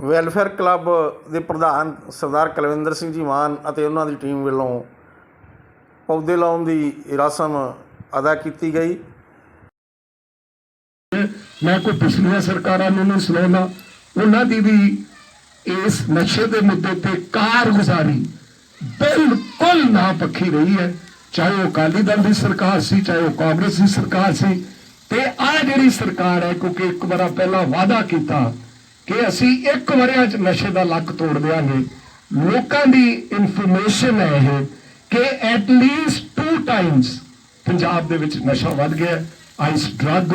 Welfare club ਦੇ ਪ੍ਰਧਾਨ ਸਰਦਾਰ ਕੁਲਵਿੰਦਰ ਸਿੰਘ ਜੀ ਮਾਨ ਅਤੇ ਉਹਨਾਂ ਦੀ ਟੀਮ ਵੱਲੋਂ ਪੌਦੇ ਲਾਉਣ ਦੀ ਰਸਮ ਅਦਾ ਕੀਤੀ ਗਈ। ਮੈਂ ਕੋਈ ਪਿਛਲੀਆਂ ਸਰਕਾਰਾਂ ਨੂੰ ਨਹੀਂ ਸੁਣਾਉਣਾ ਉਹਨਾਂ ਦੀ ਵੀ ਇਸ ਨਸ਼ੇ ਦੇ ਮੁੱਦੇ ਤੇ ਕਾਰਗੁਜ਼ਾਰੀ ਬਿਲਕੁਲ ਨਾ ਪੱਖੀ ਰਹੀ ਹੈ। ਚਾਹੇ ਉਹ ਅਕਾਲੀ ਦਲ ਦੀ ਸਰਕਾਰ ਸੀ, ਚਾਹੇ ਉਹ ਕਾਂਗਰਸ ਦੀ ਸਰਕਾਰ ਸੀ। ਤੇ ਆ ਜਿਹੜੀ ਸਰਕਾਰ ਹੈ, ਕਿਉਂਕਿ ਇੱਕ ਵਾਰ ਪਹਿਲਾਂ ਵਾਅਦਾ ਕੀਤਾ ਕਿ ਅਸੀਂ ਇੱਕ ਵਰਿਆਂ ਚ ਨਸ਼ੇ ਦਾ ਲੱਕ ਤੋੜ ਦਿਆਂਗੇ। ਲੋਕਾਂ ਦੀ ਇਨਫੋਰਮੇਸ਼ਨ ਹੈ ਇਹ ਕਿ ਐਟ ਲੀਸਟ 2 ਟਾਈਮਸ ਪੰਜਾਬ ਦੇ ਵਿੱਚ ਨਸ਼ਾ ਵੱਧ ਗਿਆ ਆਈਸ ਡਰੱਗ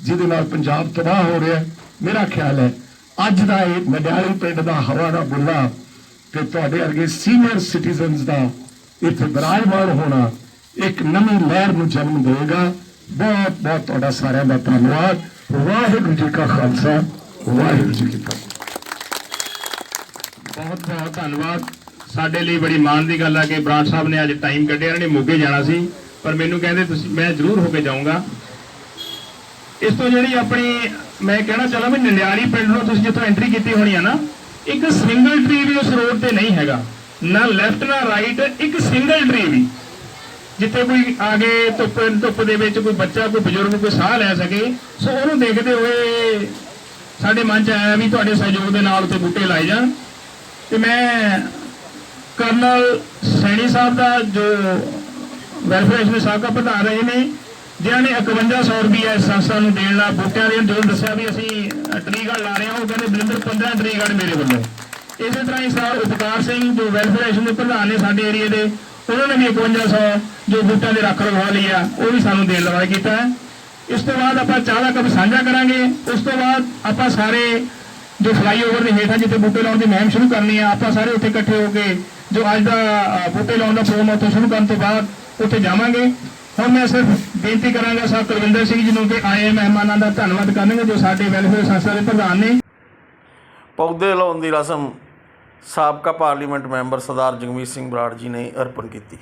ਜਿਹਦੇ ਨਾਲ ਪੰਜਾਬ ਤਬਾਹ ਹੋ ਰਿਹਾ ਮੇਰਾ ਖਿਆਲ ਹੈ, ਅੱਜ ਦਾ ਇਹ ਮਡਿਆਲੀ ਪਿੰਡ ਦਾ ਹਵਾ ਦਾ ਬੁੱਲਾ ਤੇ ਤੁਹਾਡੇ ਵਰਗੇ ਸੀਨੀਅਰ ਸਿਟੀਜ਼ਨਸ ਦਾ ਇੱਥੇ ਬਿਰਾਜਮਾਨ ਹੋਣਾ ਇੱਕ ਨਵੀਂ ਲਹਿਰ ਨੂੰ ਜਨਮ ਦੇਵੇਗਾ। ਬਹੁਤ ਬਹੁਤ ਤੁਹਾਡਾ ਸਾਰਿਆਂ ਦਾ ਧੰਨਵਾਦ। ਵਾਹਿਗੁਰੂ ਜੀ ਕਾ ਖਾਲਸਾ। ਵਾਹਿਗੁਰੂ ਜੀ ਕੀ ਫਤਿਹ। ਬਹੁਤ ਬਹੁਤ ਧੰਨਵਾਦ। ਸਾਡੇ ਲਈ ਬੜੀ ਮਾਣ ਦੀ ਗੱਲ ਆ ਕਿ ਬਰਾੜ ਸਾਹਿਬ ਨੇ ਅੱਜ ਟਾਈਮ ਕੱਢਿਆ, ਇਹਨਾਂ ਨੇ ਮੋਗੇ ਜਾਣਾ ਸੀ। ਪਰ ਮੈਨੂੰ ਕਹਿੰਦੇ ਤੁਸੀਂ, ਮੈਂ ਜ਼ਰੂਰ ਹੋ ਕੇ ਜਾਊਂਗਾ। ਇਸ ਤੋਂ ਜਿਹੜੀ ਆਪਣੀ, ਮੈਂ ਕਹਿਣਾ ਚਾਹਾਂ ਵੀ ਨੰਡਿਆਲੀ ਪਿੰਡ ਨੂੰ ਤੁਸੀਂ ਜਿੱਥੋਂ ਐਂਟਰੀ ਕੀਤੀ ਹੋਣੀ ਆ ਨਾ, ਇੱਕ ਸਿੰਗਲ ਟ੍ਰੀ ਵੀ ਉਸ ਰੋਡ ਤੇ ਨਹੀਂ ਹੈਗਾ। ਨਾ ਲੈਫਟ ਨਾ ਰਾਈਟ ਇੱਕ ਸਿੰਗਲ ਟ੍ਰੀ ਵੀ। ਜਿੱਥੇ ਕੋਈ ਆ ਆਗੇ ਧੁੱਪ ਧੁੱਪ ਦੇ ਵਿੱਚ ਕੋਈ ਬੱਚਾ, ਕੋਈ ਬਜ਼ੁਰਗ, ਕੋਈ ਸਾਹ ਲੈ ਸਕੇ, ਸੋ ਉਹਨੂੰ ਦੇਖਦੇ ਹੋਏ ਸਾਡੇ ਮਨ ਚ ਆਇਆ ਵੀ ਤੁਹਾਡੇ ਸਹਿਯੋਗ ਦੇ ਨਾਲ ਉੱਤੇ ਬੂਟੇ ਲਾਏ ਜਾਣ। ਤੇ ਮੈਂ ਕਰਨਲ ਸੈਣੀ ਸਾਹਿਬ ਦਾ ਜੋ ਵੈਲਫੇਅਰ ਦੇ ਸਾਬਕਾ ਪ੍ਰਧਾਨ ਰਹੇ ਨੇ, ਜਿਨ੍ਹਾਂ ਨੇ 5100 ਰੁਪਏ ਇਸ ਸੰਸਥਾ ਨੂੰ ਦੇਣ ਦਾ ਬੂਟਿਆਂ ਦੇ ਜਦੋਂ ਦੱਸਿਆ ਵੀ ਅਸੀਂ ਟਰੀਗੜ ਲਾ ਰਹੇ ਹਾਂ, ਉਹ ਕਹਿੰਦੇ ਬਲਿੰਦਰ 15 ਟਰੀਗੜ ਮੇਰੇ ਵੱਲੋਂ। ਇਸੇ ਤਰ੍ਹਾਂ ਹੀ ਸਰ ਉਪਕਾਰ ਸਿੰਘ ਜੋ ਵੈਲਫੇਅਰ ਦੇ ਪ੍ਰਧਾਨ ਨੇ ਸਾਡੇ ਏਰੀਏ ਦੇ, ਉਹਨਾਂ ਨੇ ਵੀ 5100 ਜੋ ਬੂਟਿਆਂ ਦੇ ਰੱਖ ਰਖਵਾ ਲਈ ਆ, ਉਹ ਵੀ ਸਾਨੂੰ ਦੇਣ ਲਵਾਈ ਕੀਤਾ ਹੈ। ਇਸ ਤੋਂ ਬਾਅਦ ਆਪਾਂ ਚਾਹ ਦਾ ਕੱਪ ਸਾਂਝਾ ਕਰਾਂਗੇ। ਉਸ ਤੋਂ ਬਾਅਦ ਆਪਾਂ ਸਾਰੇ ਜੋ ਫਲਾਈਓਵਰ ਦੇ ਹੇਠਾਂ ਜਿੱਥੇ ਬੂਟੇ ਲਾਉਣ ਦੀ ਮੁਹਿੰਮ ਸ਼ੁਰੂ ਕਰਨੀ ਆ, ਆਪਾਂ ਸਾਰੇ ਉੱਥੇ ਇਕੱਠੇ ਹੋ ਕੇ ਜੋ ਅੱਜ ਦਾ ਬੂਟੇ ਲਾਉਣ ਦਾ ਪ੍ਰੋਗਰਾਮ ਉੱਥੇ ਸ਼ੁਰੂ ਕਰਨ ਤੋਂ ਬਾਅਦ ਉੱਥੇ ਜਾਵਾਂਗੇ। ਹੁਣ ਮੈਂ ਸਿਰਫ ਬੇਨਤੀ ਕਰਾਂਗਾ ਸਾਹਿਬ ਕੁਲਵਿੰਦਰ ਸਿੰਘ ਜੀ ਨੂੰ ਕਿ ਆਏ ਮਹਿਮਾਨਾਂ ਦਾ ਧੰਨਵਾਦ ਕਰਨਗੇ ਜੋ ਸਾਡੇ ਵੈਲਫੇਅਰ ਸੰਸਥਾ ਦੇ ਪ੍ਰਧਾਨ ਨੇ। ਪੌਦੇ ਲਾਉਣ ਦੀ ਰਸਮ ਸਾਬਕਾ ਪਾਰਲੀਮੈਂਟ ਮੈਂਬਰ ਸਰਦਾਰ ਜਗਮੀਤ ਸਿੰਘ ਬਰਾੜ ਜੀ ਨੇ ਅਰਪਣ ਕੀਤੀ।